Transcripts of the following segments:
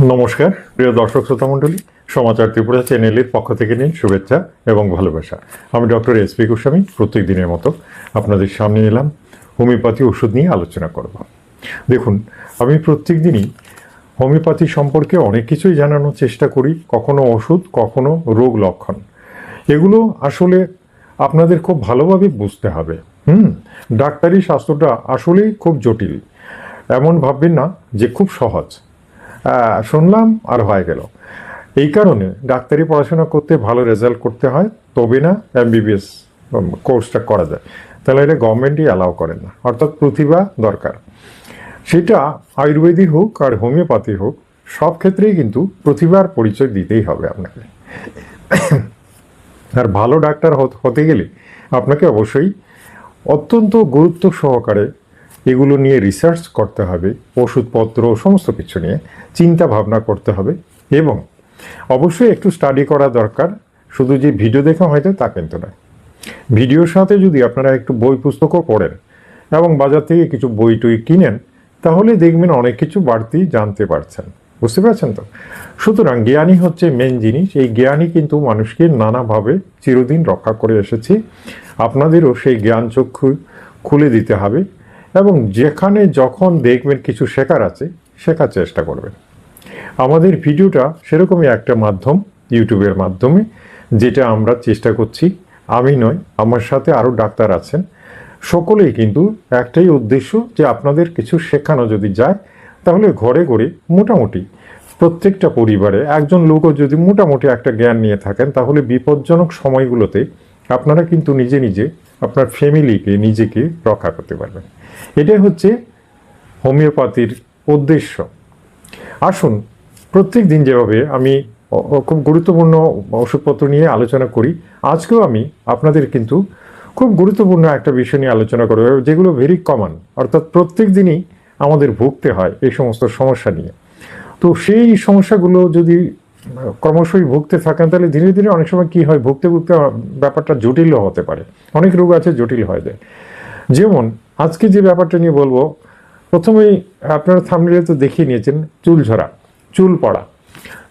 নমস্কার, প্রিয় দর্শক শ্রোতা মণ্ডলী, সমাচার ত্রিপুরা চ্যানেলের পক্ষ থেকে নিন শুভেচ্ছা এবং ভালোবাসা। আমি ডক্টর এস পি গোস্বামী, প্রত্যেক দিনের মতো আপনাদের সামনে এলাম, হোমিওপ্যাথি ওষুধ নিয়ে আলোচনা করব। দেখুন, আমি প্রত্যেক দিনই হোমিওপ্যাথি সম্পর্কে অনেক কিছুই জানানোর চেষ্টা করি, কখনো ওষুধ, কখনো রোগ লক্ষণ। এগুলো আসলে আপনাদের খুব ভালোভাবে বুঝতে হবে। হুম, ডাক্তারি স্বাস্থ্যটা আসলেই খুব জটিল। এমন ভাববেন না যে খুব সহজ। শুনলাম আর হয়ে গেল। এই কারণে ডাক্তারি পড়াশোনা করতে ভালো রেজাল্ট করতে হয় তবে না এমবিবিএস কোর্সটা করা যায়। তাহলে এটা গভর্নমেন্টই অ্যালাউ করেন না, অর্থাৎ প্রতিভা দরকার। সেটা আয়ুর্বেদিক হোক আর হোমিওপ্যাথি হোক, সব ক্ষেত্রেই কিন্তু প্রতিভার পরিচয় দিতেই হবে আপনাকে। আর ভালো ডাক্তার হতে গেলে আপনাকে অবশ্যই অত্যন্ত গুরুত্ব সহকারে এগুলো নিয়ে রিসার্চ করতে হবে, ওষুধপত্র, সমস্ত কিছু নিয়ে চিন্তা ভাবনা করতে হবে এবং অবশ্যই একটু স্টাডি করা দরকার। শুধু যে ভিডিও দেখা হয়তো তা কিন্তু নয়। ভিডিওর সাথে যদি আপনারা একটু বই পুস্তকও পড়েন এবং বাজার থেকে কিছু বই টই কিনেন, তাহলে দেখবেন অনেক কিছু বাড়তি জানতে পারছেন। বুঝতে পারছেন তো? সুতরাং জ্ঞানই হচ্ছে মেন জিনিস। এই জ্ঞানই কিন্তু মানুষকে নানাভাবে চিরদিন রক্ষা করে এসেছে। আপনাদেরও সেই জ্ঞান চক্ষু খুলে দিতে হবে। এবং যেখানে যখন দেখবেন কিছু শেখার আছে, শেখার চেষ্টা করবেন। আমাদের ভিডিওটা সেরকমই একটা মাধ্যম ইউটিউবের মাধ্যমে, যেটা আমরা চেষ্টা করছি। আমি নয়, আমার সাথে আরও ডাক্তার আছেন। সকলেই কিন্তু একটাই উদ্দেশ্য যে আপনাদের কিছু শেখানো যদি যায়, তাহলে ঘরে ঘরে মোটামুটি প্রত্যেকটা পরিবারে একজন লোকও যদি মোটামুটি একটা জ্ঞান নিয়ে থাকেন, তাহলে বিপজ্জনক সময়গুলোতে আপনারা কিন্তু নিজে নিজে আপনার ফ্যামিলিকে, নিজেকে রক্ষা করতে পারবেন। এটাই হচ্ছে হোমিওপ্যাথির উদ্দেশ্য। আসুন, প্রত্যেক দিন যেভাবে আমি খুব গুরুত্বপূর্ণ ওষুধপত্র নিয়ে আলোচনা করি, আজকেও আমি আপনাদের কিন্তু খুব গুরুত্বপূর্ণ একটা বিষয় নিয়ে আলোচনা করব, যেগুলো ভেরি কমন অর্থাৎ প্রত্যেক দিনই আমাদের ভুগতে হয় এই সমস্ত সমস্যা নিয়ে। তো সেই সমস্যাগুলো যদি ক্রমশই ভুগতে থাকেন, তাহলে ধীরে ধীরে অনেক সময় কি হয়, ভুগতে ভুগতে ব্যাপারটা জটিলও হতে পারে। অনেক রোগ আছে, জটিল হয়ে যায়। যেমন, আজকে যে ব্যাপারটা নিয়ে বলব, প্রথমেই আপনারা থামলে তো দেখিয়ে নিয়েছেন, চুল ঝরা, চুল পড়া।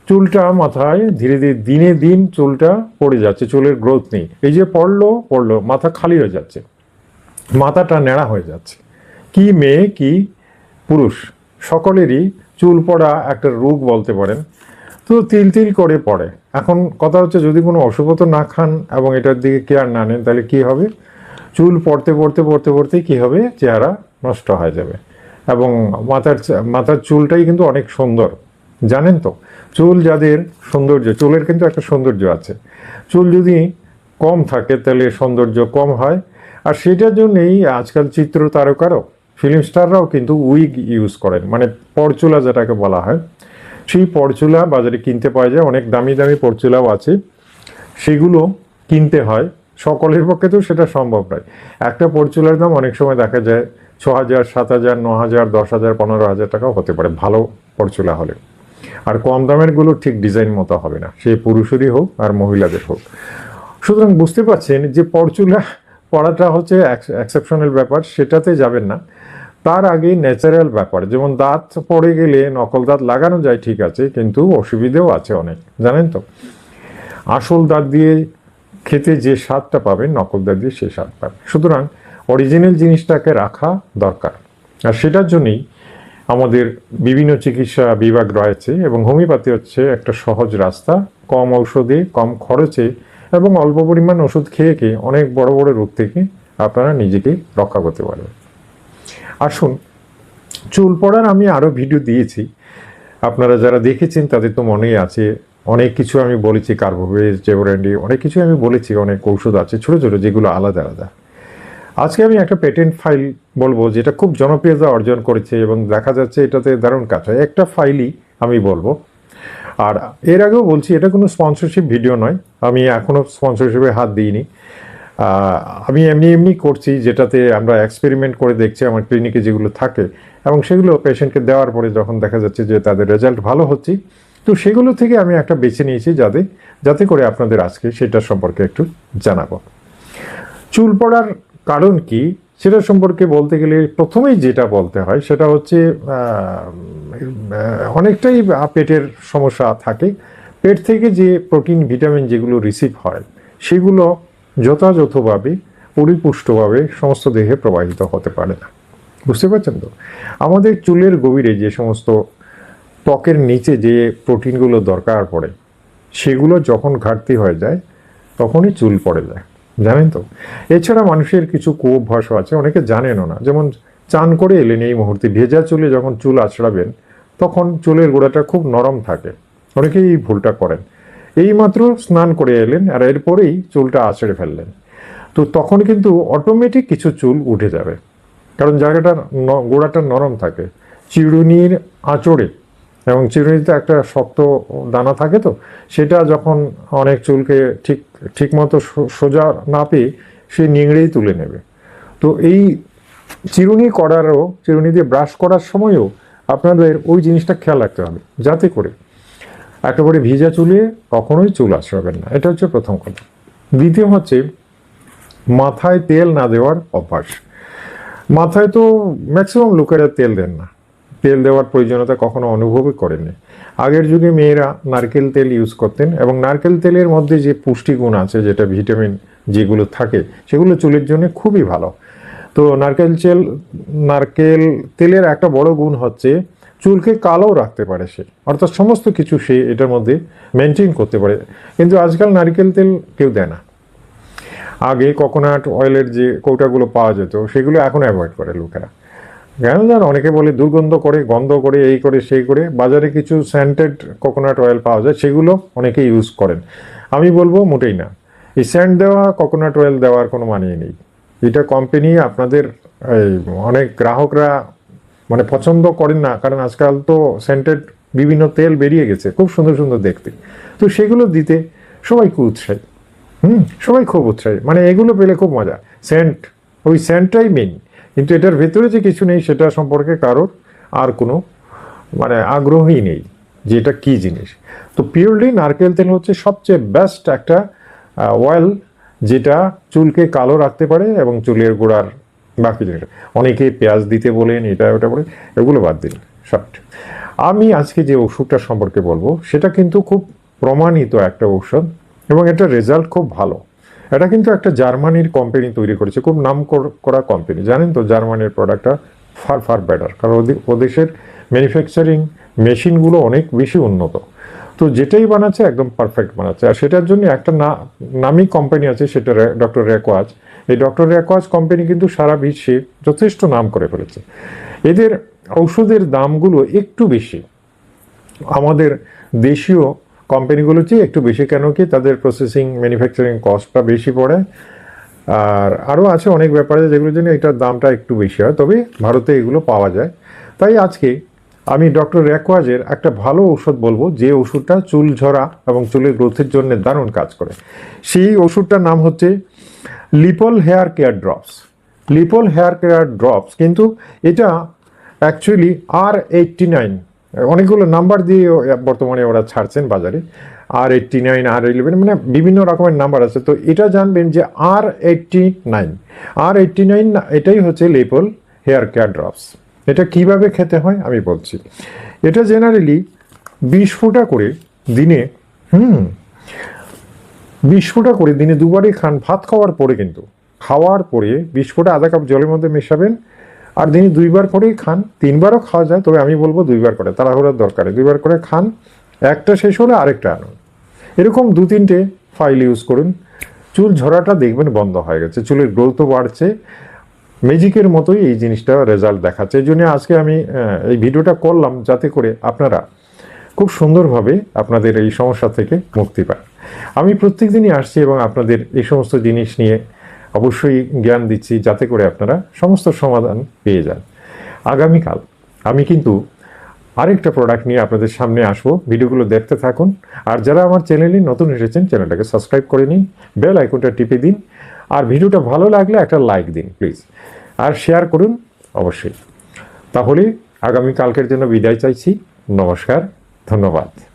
চুলটা মাথায় ধীরে ধীরে দিনে দিন চুলটা পড়ে যাচ্ছে, চুলের গ্রোথ নেই। এই যে পড়ল পড়ল, মাথা খালি হয়ে যাচ্ছে। মাথাটা ন্যাড়া হয়ে যাচ্ছে। কি মেয়ে, কি পুরুষ, সকলেরই চুল পড়া একটা রোগ বলতে পারেন। তো তিল তিল করে পড়ে। এখন কথা হচ্ছে যদি কোনো ওষুধপত্র না খান এবং এটার দিকে কেয়ার না নেন, তাহলে কি হবে? চুল পড়তে পড়তে পড়তে পড়তে কি হবে? চেহারা নষ্ট হয়ে যাবে। এবং মাথার মাথার চুলটাই কিন্তু অনেক সুন্দর। জানেন তো, চুল যাদের সৌন্দর্য, চুলের কিন্তু একটা সৌন্দর্য আছে। চুল যদি কম থাকে, তাহলে সৌন্দর্য কম হয়। আর সেটার জন্যই আজকাল চিত্র তারকারও, ফিল্ম স্টাররাও কিন্তু উইগ ইউজ করেন। মানে পরচুলা যেটাকে বলা হয়। সেই পরচুলা বাজারে কিনতে পাওয়া যায়, অনেক দামি দামি পরচুলাও আছে। সেগুলো কিনতে হয়। সকলের পক্ষে তো সেটা সম্ভব নয়। একটা পরচুলার দাম অনেক সময় দেখা যায় ছ হাজার সাত হাজার ন হাজার দশ হাজার পনেরো হাজার টাকাও হতে পারে, ভালো পরচুলা হলে। আর কম দামেরগুলো ঠিক ডিজাইন মতো হবে না। সে পুরুষেরই হোক আর মহিলাদের হোক। সুতরাং বুঝতে পারছেন যে পরচুলা পড়াটা হচ্ছে এক্সেপশনাল ব্যাপার, সেটাতে যাবেন না। তার আগে ন্যাচারাল ব্যাপার, যেমন দাঁত পড়ে গেলে নকল দাঁত লাগানো যায়, ঠিক আছে, কিন্তু অসুবিধেও আছে অনেক, জানেন তো? আসল দাঁত দিয়ে খেতে যে স্বাদটা পাবেন, নকল দাঁত দিয়ে সে স্বাদ পাবেন। সুতরাং অরিজিনাল জিনিসটাকে রাখা দরকার। আর সেটার জন্যই আমাদের বিভিন্ন চিকিৎসা বিভাগ রয়েছে এবং হোমিওপ্যাথি হচ্ছে একটা সহজ রাস্তা, কম ঔষধে, কম খরচে এবং অল্প পরিমাণ ওষুধ খেয়ে খেয়ে অনেক বড় বড় রোগ থেকে আপনারা নিজেকে রক্ষা করতে পারবেন। আসুন, চুল পড়ার আমি আরও ভিডিও দিয়েছি। আপনারা যারা দেখেছেন, তাদের তো মনেই আছে, অনেক কিছু আমি বলেছি কার্বোভেজ জেবোরেন্ডি অনেক কিছু আমি বলেছি, অনেক ঔষধ আছে, ছোটো ছোটো, যেগুলো আলাদা আলাদা। আজকে আমি একটা পেটেন্ট ফাইল বলব, যেটা খুব জনপ্রিয়তা অর্জন করেছে এবং দেখা যাচ্ছে এটাতে দারুণ কাজ হয়। একটা ফাইলই আমি বলব। আর এর আগেও বলছি, এটা কোনো স্পন্সরশিপ ভিডিও নয়। আমি এখনও স্পন্সরশিপে হাত দিইনি। আমি এমনি এমনি করছি, যেটাতে আমরা এক্সপেরিমেন্ট করে দেখছি আমার ক্লিনিকে যেগুলো থাকে, এবং সেগুলো পেশেন্টকে দেওয়ার পরে যখন দেখা যাচ্ছে যে তাদের রেজাল্ট ভালো হচ্ছে, তো সেগুলো থেকে আমি একটা বেছে নিয়েছি যাতে যাতে করে আপনাদের আজকে সেটা সম্পর্কে একটু জানাব। চুল পড়ার কারণ কি? সেটা সম্পর্কে বলতে গেলে প্রথমেই যেটা বলতে হয়, সেটা হচ্ছে অনেকটাই পেটের সমস্যা থাকে। পেট থেকে যে প্রোটিন ভিটামিন যেগুলো রিসিভ হয়, সেগুলো যথাযথভাবে, পরিপুষ্টভাবে সমস্ত দেহে প্রবাহিত হতে পারে না। বুঝতে পারছেন তো? আমাদের চুলের গভীরে যে সমস্ত ত্বকের নিচে যে প্রোটিনগুলো দরকার পড়ে, সেগুলো যখন ঘাটতি হয়ে যায়, তখনই চুল পড়ে যায়। জানেন তো? এছাড়া মানুষের কিছু কুঅভ্যাসও আছে, অনেকে জানেনও না। যেমন চান করে এলেন এই মুহূর্তে, ভেজা চুলে যখন চুল আছড়াবেন, তখন চুলের গোড়াটা খুব নরম থাকে। অনেকেই এই ভুলটা করেন। এইমাত্র স্নান করে এলেন আর এরপরেই চুলটা আছড়ে ফেললেন। তো তখন কিন্তু অটোমেটিক কিছু চুল উঠে যাবে। কারণ জায়গাটা গোড়াটা নরম থাকে। চিরুনির আঁচড়ে, এবং চিরুনিতে একটা শক্ত দানা থাকে তো, সেটা যখন অনেক চুলকে ঠিক ঠিক মতো সো- সোজা না পেয়ে সে নিংড়েই তুলে নেবে। তো এই চিরুনি করারও, চিরুনি দিয়ে ব্রাশ করার সময়ও আপনাদের ওই জিনিসটা খেয়াল রাখতে হবে। যাতে করে একেবারে ভিজা চুলে কখনোই চুল আশ্রাবেন না। এটা হচ্ছে প্রথম কথা। দ্বিতীয় হচ্ছে, মাথায় তেল না দেওয়ার অভ্যাস। মাথায় তো ম্যাক্সিমাম লোকেরা তেল দেন না। তেল দেওয়ার প্রয়োজনীয়তা কখনো অনুভবই করেননি। আগের যুগে মেয়েরা নারকেল তেল ইউজ করতেন এবং নারকেল তেলের মধ্যে যে পুষ্টিগুণ আছে, যেটা ভিটামিন যেগুলো থাকে, সেগুলো চুলের জন্য খুবই ভালো। তো নারকেল তেল, নারকেল তেলের একটা বড় গুণ হচ্ছে চুলকে কালো রাখতে পারে সে। অর্থাৎ সমস্ত কিছু সে এটার মধ্যে মেনটেন করতে পারে। কিন্তু আজকাল নারকেল তেল কেউ দেয় না। আগে কোকোনাট অয়েলের যে কৌটাগুলো পাওয়া যেত, সেগুলো এখন অ্যাভয়েড করে লোকেরা। কেন জানো? অনেকে বলে দুর্গন্ধ করে, গন্ধ করে, এই করে, সেই করে। বাজারে কিছু স্যান্টেড কোকোনাট অয়েল পাওয়া যায়, সেগুলো অনেকে ইউজ করেন। আমি বলব মোটেই না। এই স্যান্ড দেওয়া কোকোনাট অয়েল দেওয়ার কোনো মানিয়ে নেই। এটা কোম্পানি আপনাদের অনেক গ্রাহকরা মানে পছন্দ করেন না, কারণ আজকাল তো সেন্টেড বিভিন্ন তেল বেরিয়ে গেছে, খুব সুন্দর সুন্দর দেখতে। তো সেগুলো দিতে সবাই খুব উৎসাহী। হুম, সবাই খুব উৎসাহী। মানে এগুলো পেলে খুব মজা। সেন্ট ওই সেন্টটাই মেন কিন্তু এটার ভেতরে যে কিছু নেই, সেটা সম্পর্কে কারোর আর কোনো মানে আগ্রহই নেই যে এটা কী জিনিস। তো পিওরলি নারকেল তেল হচ্ছে সবচেয়ে বেস্ট একটা অয়েল যেটা চুলকে কালো রাখতে পারে এবং চুলের গোড়ার বাকি জিনিস অনেকে পেঁয়াজ দিতে বলেন, এটা ওটা বলে এগুলো বাদ দিন, সব। আমি আজকে যে ওষুধটা সম্পর্কে বলব, সেটা কিন্তু খুব প্রমাণিত একটা ঔষধ এবং এটা রেজাল্ট খুব ভালো। এটা কিন্তু একটা জার্মানির কোম্পানি তৈরি করেছে, খুব নাম কর- কোম্পানি জানেন তো জার্মানির প্রোডাক্টটা ফার ফার বেটার কারণ ওদেশের ম্যানুফ্যাকচারিং মেশিনগুলো অনেক বেশি উন্নত। তো যেটাই বানাচ্ছে একদম পারফেক্ট বানাচ্ছে। আর সেটার জন্য একটা না নামি কোম্পানি আছে, সেটা ডক্টর রেকোয়াজ এই ডক্টর রেকোয়াজ কোম্পানি কিন্তু সারা বিশ্বে যথেষ্ট নাম করে ফেলেছে। এদের ঔষধের দামগুলো একটু বেশি। আমাদের দেশীয় কোম্পানিগুলোর চেয়ে একটু বেশি, কেন কি তাদের প্রসেসিং ম্যানুফ্যাকচারিং কস্টটা বেশি পড়ে। আর আরও আছে অনেক ব্যাপারে যেগুলোর জন্য এটার দামটা একটু বেশি হয়, তবে ভারতে এগুলো পাওয়া যায়। তাই আজকে আমি ডক্টর র্যাকওয়াজের একটা ভালো ওষুধ বলব, যে ওষুধটা চুল ঝরা এবং চুলের গ্রোথের জন্য দারুণ কাজ করে। সেই ওষুধটার নাম হচ্ছে লিপল হেয়ার কেয়ার ড্রপস লিপল হেয়ার কেয়ার ড্রপস কিন্তু এটা অ্যাকচুয়ালি আর এইটটি নাইন অনেকগুলো নাম্বার দিয়ে বর্তমানে ওরা ছাড়ছেন বাজারে। R eighty nine R eleven মানে বিভিন্ন রকমের নাম্বার আছে। তো এটা জানবেন যে R eighty nine R eighty nine এটাই হচ্ছে লেপল হেয়ার কেয়ার ড্রপস এটা কীভাবে খেতে হয় আমি বলছি। এটা জেনারেলি বিশ ফুটা করে দিনে, হুম, বিশ ফোঁটা করে দিনে দুবারই খান। ভাত খাওয়ার পরে কিন্তু, খাওয়ার পরে বিশ ফোঁটা আধা কাপ জলের মধ্যে মেশাবেন আর দিনে দুইবার করেই খান। তিনবারও খাওয়া যায়, তবে আমি বলব দুইবার করে, তাড়াহুড়ার দরকারে দুইবার করে খান, একটা শেষ হলে আরেকটা আনুন। এরকম দু তিনটে ফাইল ইউজ করুন। চুল ঝরাটা দেখবেন বন্ধ হয়ে গেছে, চুলের গ্রোথও বাড়ছে। ম্যাজিকের মতোই এই জিনিসটা রেজাল্ট দেখাচ্ছে। এই জন্য আজকে আমি এই ভিডিওটা করলাম যাতে করে আপনারা খুব সুন্দরভাবে আপনাদের এই সমস্যা থেকে মুক্তি পান। আমি প্রত্যেক দিনই আসছি এবং আপনাদের এই সমস্ত জিনিস নিয়ে অবশ্যই জ্ঞান দিচ্ছি যাতে করে আপনারা সমস্ত সমাধান পেয়ে যান। আগামীকাল আমি কিন্তু আরেকটা প্রোডাক্ট নিয়ে আপনাদের সামনে আসব। ভিডিওগুলো দেখতে থাকুন। আর যারা আমার চ্যানেলে নতুন এসেছেন চ্যানেলটাকে সাবস্ক্রাইব করে নিন বেল আইকনটা টিপে দিন। আর ভিডিওটা ভালো লাগলে একটা লাইক দিন প্লিজ আর শেয়ার করুন অবশ্যই। তাহলে আগামী কালকের জন্য বিদায় চাইছি। নমস্কার ধন্যবাদ।